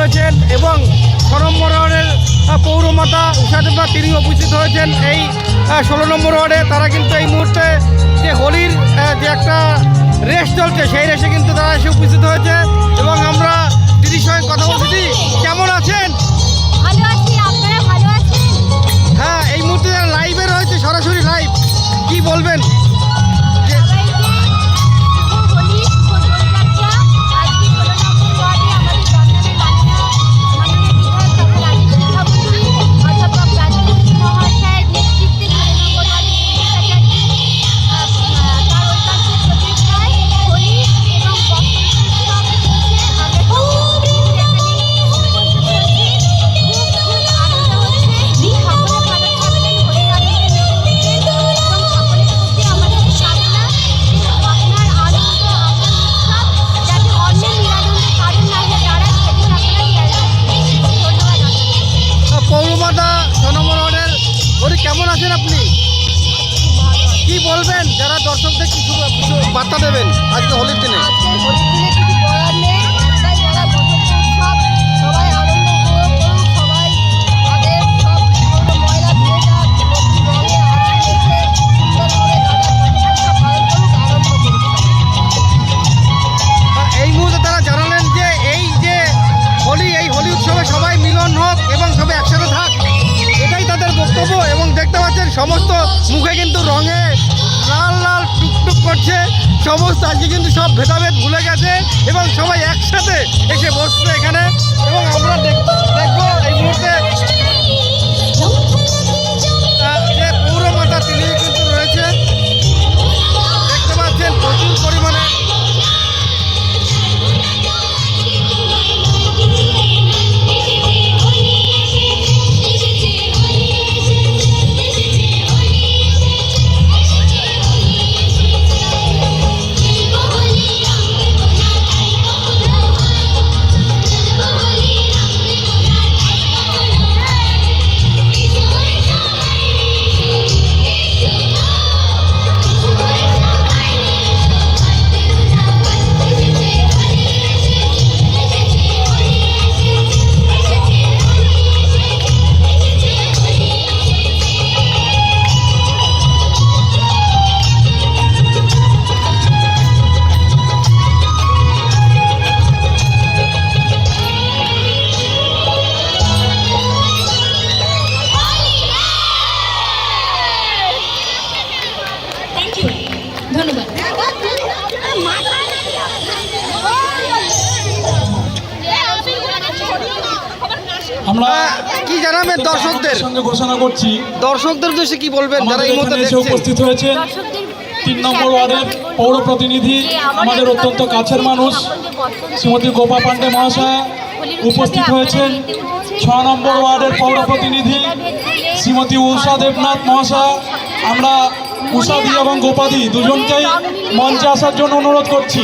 হয়েছেন এবং নম্বর ওয়ার্ডের পৌরমাতা উষা দেবনাথ তিনি উপস্থিত হয়েছেন এই ষোলো নম্বর ওয়ার্ডে। তারা কিন্তু এই মুহূর্তে যে হোলির যে একটা রেস চলছে, সেই রেসে কিন্তু তারা এসে উপস্থিত হয়েছে। এবং আমরা দিদির সঙ্গে কথা বলছি কেমন আছেন? কি বলবেন? যারা দর্শকদের কিছু কিছু বার্তা দেবেন আজকে হোলির দিনে? হোলির দিনে কিছু বলার নেই তাই যারা বসন্ত সবাই আনন্দ উপভোগ করুক সবাই তাদের সব ময়লা ধুয়ে যাক রঙে আনন্দ সুন্দরভাবে তাদের পালন করুক আনন্দ করুক। এই মুহূর্তে তারা জানালেন যে এই যে হোলি এই হোলি উৎসবে সবাই মিলন হোক এবং সবাই একসাথে থাক এটাই তাদের বক্তব্য এবং দেখতে পাচ্ছেন সমস্ত মুখে কিন্তু রঙে লাল লাল টুকটুক করছে। সমস্ত আজকে কিন্তু সব ভেদাভেদ ভুলে গেছে এবং সবাই একসাথে এসে বসছে এখানে। এবং আমরা দেখ- দেখব এই মুহূর্তে আমরা কি জানাবেন দর্শকদের? সঙ্গে ঘোষণা করছি। দর্শকদের উদ্দেশ্যে কি বলবেন? যারা এই মুহূর্তে এসে উপস্থিত হয়েছেন। দর্শকদের তিন নম্বর ওয়ার্ডের পৌর প্রতিনিধি আমাদের অত্যন্ত কাছের মানুষ শ্রীমতী গোপা পান্ডে মহাশয়া উপস্থিত হয়েছেন। ছ নম্বর ওয়ার্ডের পৌর প্রতিনিধি শ্রীমতী উষা দেবনাথ মহাশয়া। আমরা উষাদি এবং গোপাদি দুজনকেই মঞ্চে আসার জন্য অনুরোধ করছি।